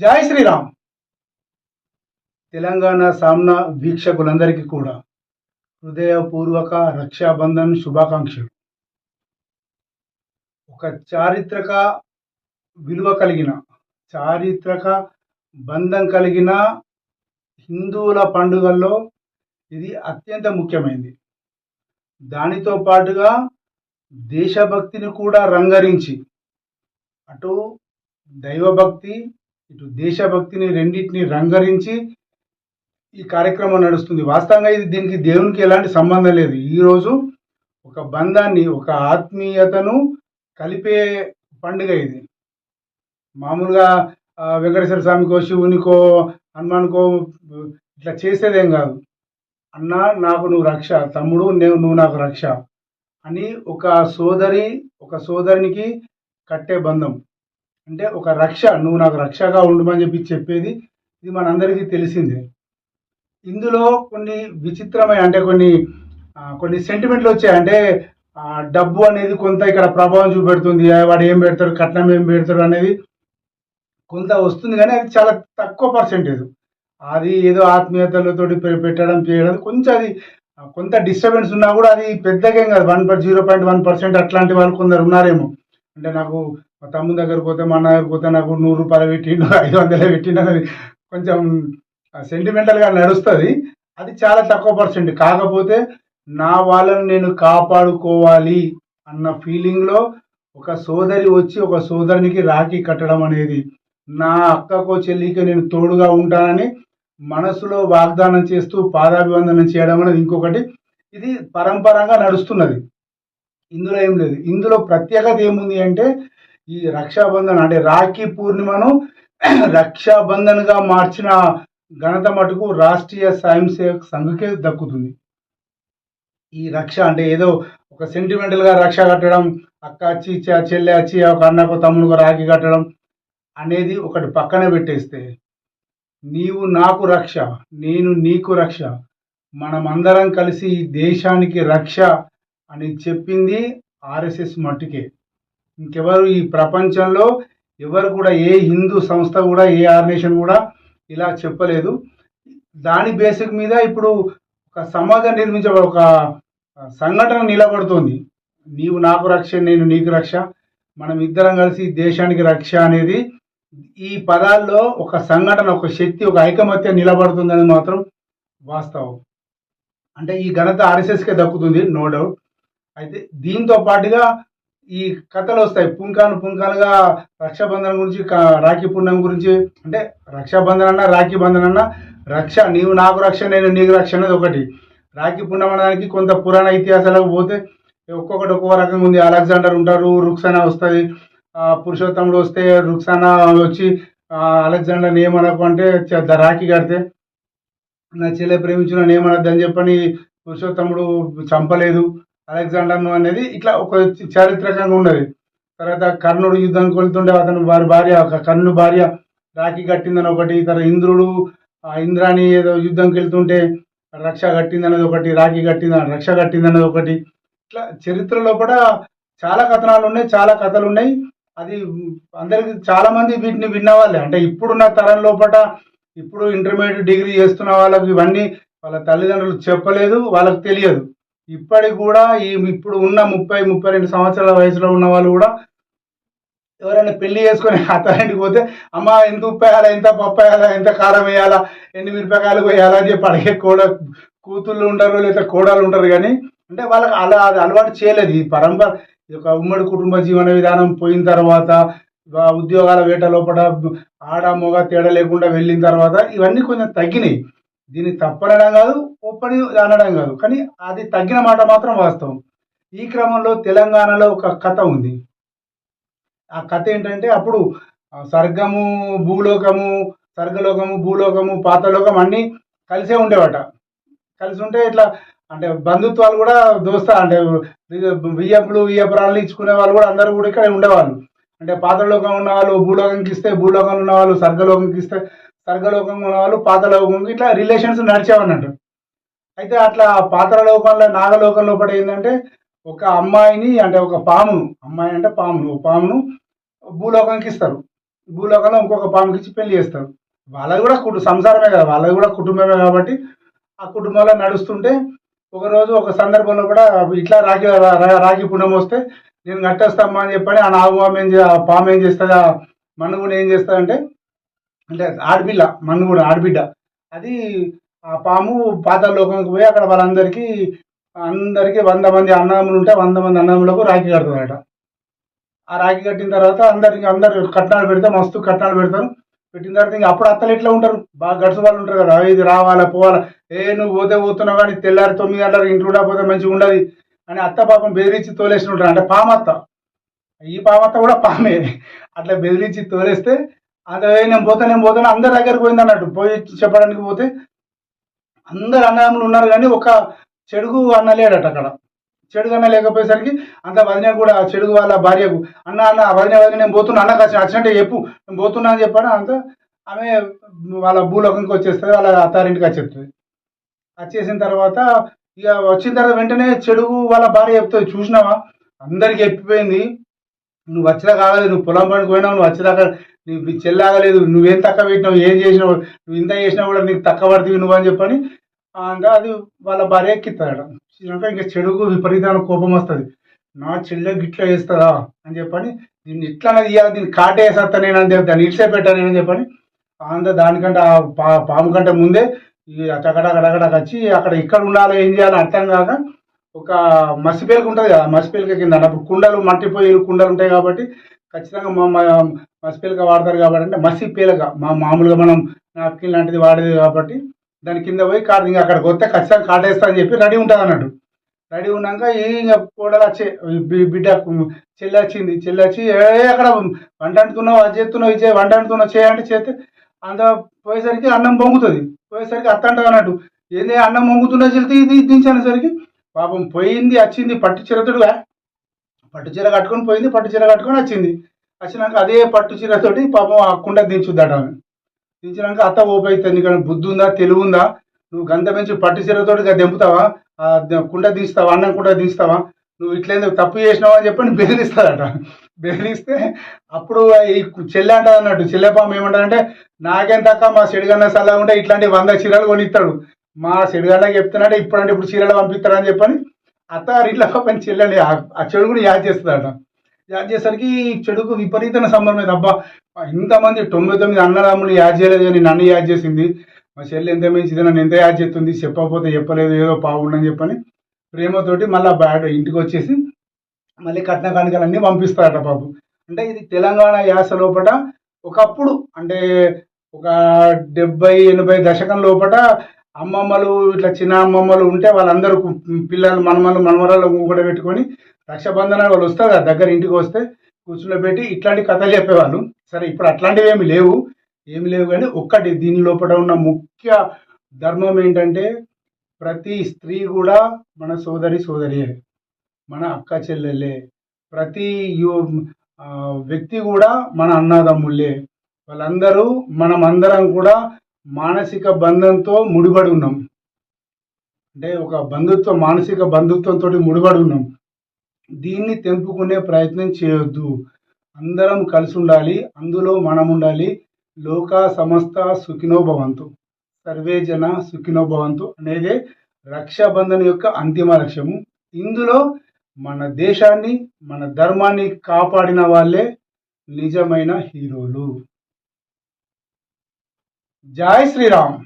జై శ్రీరామ్. తెలంగాణ సామ్నా వీక్షకులందరికీ కూడా హృదయపూర్వక రక్షాబంధన్ శుభాకాంక్షలు. ఒక చారిత్రక విలువ కలిగిన చారిత్రక బంధం కలిగిన హిందువుల పండుగల్లో ఇది అత్యంత ముఖ్యమైనది దానితో పాటుగా దేశభక్తిని కూడా రంగరించి అటు దైవభక్తి ఇటు దేశభక్తిని రెండింటిని రంగరించి ఈ కార్యక్రమం నడుస్తుంది. వాస్తవంగా ఇది దీనికి దేవునికి ఎలాంటి సంబంధం లేదు. ఈరోజు ఒక బంధాన్ని ఒక ఆత్మీయతను కలిపే పండుగ ఇది. మామూలుగా వెంకటేశ్వర స్వామికో శివునికో హనుమాన్కో ఇట్లా చేసేదేం కాదు. అన్న నాకు నువ్వు రక్ష. తమ్ముడు నేను నువ్వు నాకు రక్ష అని ఒక సోదరి ఒక సోదరునికి కట్టే బంధం. అంటే ఒక రక్ష నువ్వు నాకు రక్షగా ఉండమని చెప్పి చెప్పేది ఇది మనందరికీ తెలిసిందే. ఇందులో కొన్ని విచిత్రమైన అంటే కొన్ని కొన్ని సెంటిమెంట్లు వచ్చాయి. అంటే డబ్బు అనేది కొంత ఇక్కడ ప్రభావం చూపెడుతుంది. వాడు ఏం పెడతాడు కట్నం ఏం పెడతాడు అనేది కొంత వస్తుంది. కానీ అది చాలా తక్కువ పర్సెంటేజ్ అది ఏదో ఆత్మీయతలతో పెట్టడం చేయడం కొంచెం అది కొంత డిస్టర్బెన్స్ ఉన్నా కూడా అది పెద్దగా ఏం కాదు. One zero point one percent అట్లాంటి వాళ్ళు కొందరు ఉన్నారేమో. అంటే నాకు మా తమ్ముని దగ్గర పోతే మా అన్న దగ్గర పోతే నాకు నూరు రూపాయలు పెట్టిండు ఐదు వందలు పెట్టిండు అనేది కొంచెం సెంటిమెంటల్గా నడుస్తుంది. అది చాలా తక్కువ పర్సెంట్ కాకపోతే నా వాళ్ళని నేను కాపాడుకోవాలి అన్న ఫీలింగ్లో ఒక సోదరి వచ్చి ఒక సోదరునికి రాఖీ కట్టడం అనేది నా అక్కకో చెల్లికి నేను తోడుగా ఉంటానని మనసులో వాగ్దానం చేస్తూ పాదాభివందనం చేయడం అనేది ఇంకొకటి. ఇది పరంపరంగా నడుస్తున్నది. ఇందులో ఏం లేదు. ఇందులో ప్రత్యేకత ఏముంది అంటే ఈ రక్షాబంధన్ అంటే రాఖీ పూర్ణిమను రక్షాబంధన్గా మార్చిన ఘనత మటుకు రాష్ట్రీయ స్వయం సేవక్ సంఘకే దక్కుతుంది. ఈ రక్ష అంటే ఏదో ఒక సెంటిమెంటల్గా రక్ష కట్టడం అక్క అచ్చి చెల్లె అచ్చి ఒక అన్నకు తమ్ముడుకు రాఖీ కట్టడం అనేది ఒకటి పక్కన పెట్టేస్తే నీవు నాకు రక్ష నేను నీకు రక్ష మనమందరం కలిసి దేశానికి రక్ష అని చెప్పింది ఆర్ఎస్ఎస్ మట్టుకే. ఇంకెవరు ఈ ప్రపంచంలో ఎవరు కూడా ఏ హిందూ సంస్థ కూడా ఏ ఆర్గనైజేషన్ కూడా ఇలా చెప్పలేదు. దాని బేసిక్ మీద ఇప్పుడు ఒక సమాజం నిర్మించబడి ఒక సంఘటన నిలబడుతుంది. నీవు నాకు రక్ష నేను నీకు రక్ష మనం ఇద్దరం కలిసి దేశానికి రక్ష అనేది ఈ పదాల్లో ఒక సంఘటన ఒక శక్తి ఒక ఐకమత్యం నిలబడుతుందని మాత్రం వాస్తవం. అంటే ఈ ఘనత ఆర్ఎస్ఎస్కే దక్కుతుంది నో డౌట్. అయితే దీంతో పాటుగా ఈ కథలు వస్తాయి. పుంకాను పుంకాలుగా రక్షాబంధనం గురించి రాఖీ పుణ్యం గురించి. అంటే రక్షాబంధన అన్న రాఖీ బంధన్ అన్న రక్ష నీవు నాకు రక్ష నేను నీకు రక్ష అనేది ఒకటి. రాఖీ పుణ్యం అనడానికి కొంత పురాణ ఇతిహాసాలకు పోతే ఒక్కొక్కటి ఒక్కొక్క రకంగా ఉంది. అలెగ్జాండర్ ఉంటారు రుక్సానా వస్తుంది. పురుషోత్తముడు వస్తే రుక్సానా వచ్చి అలెగ్జాండర్ ఏమనకు అంటే రాఖీ కడితే నా చెల్లె ప్రేమించిన ఏమనద్దు చెప్పని పురుషోత్తముడు చంపలేదు. అలెగ్జాండర్ను అనేది ఇట్లా ఒక చారిత్రకంగా ఉన్నది. తర్వాత కర్ణుడు యుద్ధానికి వెళ్తుండే అతను వారి భార్య ఒక కర్ణుడు భార్య రాఖీ కట్టిందని ఒకటి తర్వాత ఇంద్రుడు ఆ ఇంద్రాని ఏదో యుద్ధంకి వెళ్తుంటే రక్ష కట్టిందనేది ఒకటి రాఖీ కట్టిందని రక్ష కట్టిందనేది ఒకటి. ఇట్లా చరిత్రలో కూడా చాలా కథనాలు ఉన్నాయి చాలా కథలు ఉన్నాయి. అది అందరికి చాలా మంది వీటిని విన్నవాళ్ళే. అంటే ఇప్పుడున్న తరం లోపల ఇప్పుడు ఇంటర్మీడియట్ డిగ్రీ చేస్తున్న వాళ్ళకి ఇవన్నీ వాళ్ళ తల్లిదండ్రులు చెప్పలేదు వాళ్ళకి తెలియదు. ఇప్పటికి కూడా ఈ ఇప్పుడు ఉన్న ముప్పై ముప్పై రెండు సంవత్సరాల వయసులో ఉన్న వాళ్ళు కూడా ఎవరైనా పెళ్ళి చేసుకొని అత్తారింటికి పోతే అమ్మ ఎంత ఉప్పు వేయాలా ఎంత పప్పు వేయాలా ఎంత కారం వేయాలా ఎన్ని మిరపకాయలు వేయాలా? అని చెప్పి అడిగే కోడ కూతుళ్ళు ఉంటారు లేదా కోడలు ఉంటారు కానీ అంటే వాళ్ళకి అలా అది అలవాటు చేయలేదు. ఈ పరంపర ఈ యొక్క ఉమ్మడి కుటుంబ జీవన విధానం పోయిన తర్వాత ఉద్యోగాల వేట లోపల ఆడ మొగ తేడా లేకుండా వెళ్ళిన తర్వాత ఇవన్నీ కొంచెం తగ్గినాయి. దీన్ని తప్పనడం కాదు ఒప్పని అనడం కాదు. కానీ అది తగ్గిన మాట మాత్రం వాస్తవం. ఈ క్రమంలో తెలంగాణలో ఒక కథ ఉంది. ఆ కథ ఏంటంటే అప్పుడు స్వర్గము భూలోకము స్వర్గలోకము భూలోకము పాతలోకం అన్నీ కలిసే ఉండేవట. కలిసి ఉంటే ఇట్లా అంటే బంధుత్వాలు కూడా దోస్తా అంటే వియ్యపులు వియ్యపురాలు ఇచ్చుకునే వాళ్ళు కూడా అందరూ కూడా ఇక్కడ ఉండేవాళ్ళు. అంటే పాతలోకం ఉన్న వాళ్ళు భూలోకంకి ఇస్తే భూలోకంలో ఉన్న వాళ్ళు స్వర్గలోకంకి ఇస్తే స్వర్గలోకంలో ఉన్నవాళ్ళు వాళ్ళు ఇట్లా రిలేషన్స్ నడిచేవన్నట్టు అయితే అట్లా పాతలోకంలో నాగలోకం లోపల ఏంటంటే ఒక అమ్మాయిని అంటే ఒక పామును అమ్మాయి అంటే పామును ఓ పామును భూలోకానికి ఇస్తారు. భూలోకంలో ఇంకొక పాముకి ఇచ్చి పెళ్ళి చేస్తారు. వాళ్ళది కూడా కుటు సంసారమే కదా వాళ్ళది కూడా కుటుంబమే కాబట్టి ఆ కుటుంబంలో నడుస్తుంటే ఒకరోజు ఒక సందర్భంలో కూడా ఇట్లా రాగి రాగి పుణ్యం వస్తే నేను కట్టేస్తామా అని చెప్పని ఆ నాగపాము ఏం ఆ పాము ఏం చేస్తుంది ఆ మనుగుని ఏం చేస్తుందంటే అంటే ఆడపిల్ల మన్ను కూడా ఆడబిడ్డ. అది ఆ పాము పాతాల లోకంకి పోయి అక్కడ వాళ్ళందరికీ అందరికీ వంద మంది అన్నములు ఉంటే వంద మంది అన్నములకు రాఖీ కడుతుందట ఆ రాఖీ కట్టిన తర్వాత అందరికి అందరు కట్నాలు పెడితే మస్తు కట్నాలు పెడతారు. పెట్టిన తర్వాత ఇంకా అప్పుడు అత్తలు ఎట్లా ఉంటారు? బాగా గడుసు వాళ్ళు ఉంటారు కదా ఇది రావాలా పోవాలా? ఏ నువ్వు పోతే పోతున్నావు కానీ తెల్లారి తొమ్మిది గంటలకు ఇంట్లో పోతే మంచిగా ఉండదు. అని అత్త పాపం బెదిరించి తోలేసి ఉంటారు. అంటే పామత్త. ఈ పామత్త కూడా పామే. అట్లా బెదిరించి తోలేస్తే అదే నేను పోతా నేను పోతాను అందరి దగ్గరికి పోయింది అన్నట్టు. పోయి చెప్పడానికి పోతే అందరు అన్నదమ్ములు ఉన్నారు కానీ ఒక చెడుగు అన్న లేడట అక్కడ. చెడుగు అన్న లేకపోయేసరికి అంత వదిన కూడా చెడుగు వాళ్ళ భార్యకు అన్న అన్న వదిన వదిన నేను పోతున్నా అన్నకు వచ్చినట్టే చెప్పు నేను పోతున్నా అని చెప్పాను అంత ఆమె వాళ్ళ భూలోకంకి వచ్చేస్తుంది వాళ్ళ అత్తారింటికి వచ్చేస్తుంది. వచ్చేసిన తర్వాత ఇక వచ్చిన తర్వాత వెంటనే చెడుగు వాళ్ళ భార్య చెప్తుంది చూసినావా? అందరికి చెప్పిపోయింది నువ్వు వచ్చినా కాగలేదు నువ్వు పొలం పనికి పోయినావు నువ్వు వచ్చేదాకా నీ చెల్లాగలేదు నువ్వేం తక్కువ పెట్టినావు ఏం చేసినావు నువ్వు ఇంత చేసినా కూడా నీకు తక్కువ పడుతుంది నువ్వు అని చెప్పని ఆ, ఇంకా అది వాళ్ళ భార్య ఎక్కిస్తాడు ఇంకా ఇంకా విపరీతమైన కోపం వస్తుంది. నా చెల్లె గిట్లా చేస్తుందా అని చెప్పని దీన్ని ఇట్లా ఇవ్వాలి దీన్ని కాటేసేస్తా నేను అని చెప్పి దాన్ని ఇట్సే పెట్టాను నేను అని చెప్పని అంత దానికంటే ఆ పా పాము కంటే ముందే అక్కడ అటగడగడగడ వచ్చి అక్కడ ఇక్కడ ఉండాలి ఏం చేయాలి అర్థం కాక ఒక మసిపేలిక ఉంటుంది కదా మసిపేలిక కింద అప్పుడు కుండలు మట్టిపోయి కుండలు ఉంటాయి కాబట్టి ఖచ్చితంగా మా మసిపీలక వాడతారు కాబట్టి అంటే మసి పీలక మా మామూలుగా మనం నాప్కిన్ లాంటిది వాడేది కాబట్టి దాని కింద పోయి కాదు ఇంకా అక్కడికి వస్తే ఖచ్చితంగా కాటేస్తా అని చెప్పి రెడీ ఉంటుంది అన్నట్టు. రెడీ ఉన్నాక ఈ ఇంకా కోడలు వచ్చే బిడ్డ చెల్లి వచ్చింది చెల్లి వచ్చి ఏ అక్కడ వంట అంటున్నావు అది చేస్తున్నావు ఇది వంట అంటున్నావు చేయంటే చేస్తే అంత పోయేసరికి అన్నం పొంగుతుంది. పోయేసరికి అత్త అంటది అన్నట్టు. ఏంది అన్నం పొంగుతున్నా చెల్తే ఇది దించేసరికి పాపం పోయింది వచ్చింది పట్టు చిరతుడుగా. పట్టు చీర కట్టుకొని పోయింది పట్టు చీర కట్టుకొని వచ్చింది. వచ్చినాక అదే పట్టు చీరతోటి పాపం ఆ కుండ దించుద్దట ఆమె. దించినాక అత్త ఓపైతుంది నీకు బుద్ధి ఉందా తెలివి ఉందా? నువ్వు గంత పెంచి పట్టు చీరతోటి దెంపుతావా దింపుతావా? ఆ కుండ దించుతావా అన్నం కుండ దించుతావా? నువ్వు ఇట్లే తప్పు చేసినావు అని చెప్పని బెదిరిస్తాడట. బెదిరిస్తే అప్పుడు ఈ చెల్లె అంటది అన్నట్టు చెల్లెపాము ఏమంటారంటే నాకేం తక్క మా చెడుగన్న సలహా ఉంటే ఇట్లాంటి వంద చీరలు కొనిస్తాడు. మా చెడుగన్నకి చెప్తున్నట్టే ఇప్పుడంటే ఇప్పుడు చీరలు పంపిస్తారని చెప్పని అత్త ఇట్లా పాపం చెల్లెని ఆ- ఆ చెడుగుని యాద్ చేస్తుందట. యాద్ చేసరికి ఈ చెడుకు విపరీతమైన సంబంధం లేదు అబ్బా ఇంతమంది తొంభై తొమ్మిది అన్నదమ్ములు యాద్ చేయలేదు కానీ నన్ను యాద్ చేసింది. మా చెల్లి ఎంత మంచిది నన్ను ఎంత యాద్ చేస్తుంది చెప్పకపోతే చెప్పలేదు ఏదో బాగుండని చెప్పని ప్రేమతోటి మళ్ళీ బ్యాడ్ ఇంటికి వచ్చేసి మళ్ళీ కట్న కానుకలన్నీ పంపిస్తారట బాబు. అంటే ఇది తెలంగాణ యాస లోపల ఒకప్పుడు అంటే ఒక డెబ్బై ఎనభై దశకం లోపల అమ్మమ్మలు ఇట్లా చిన్న అమ్మమ్మలు ఉంటే వాళ్ళందరూ పిల్లలు మనమలు మనమరాలు కూడా పెట్టుకొని రక్షాబంధన వాళ్ళు వస్తారు కదా దగ్గర ఇంటికి వస్తే కూర్చుని ఇట్లాంటి కథలు చెప్పేవాళ్ళు. సరే ఇప్పుడు అట్లాంటివి ఏమి లేవు. ఏమి లేవు కానీ ఒక్కటి దీని లోపల ఉన్న ముఖ్య ధర్మం ఏంటంటే ప్రతి స్త్రీ కూడా మన సోదరి సోదరియే మన అక్క చెల్లెలే ప్రతి యు వ్యక్తి కూడా మన అన్నదమ్ముళ్ళే. వాళ్ళందరూ మనం అందరం కూడా మానసిక బంధంతో ముడిపడి ఉన్నాం. అంటే ఒక బంధుత్వ మానసిక బంధుత్వంతో ముడిపడి ఉన్నాం. దీన్ని తెంపుకునే ప్రయత్నం చేయొద్దు. అందరం కలిసి ఉండాలి. అందులో మనం ఉండాలి లోక సమస్త సుఖినోభవంతు సర్వే జన సుఖినోభవంతు అనేది రక్షాబంధన్ యొక్క అంతిమ లక్ష్యము. ఇందులో మన దేశాన్ని మన ధర్మాన్ని కాపాడిన వాళ్ళే నిజమైన హీరోలు. జై శ్రీరామ్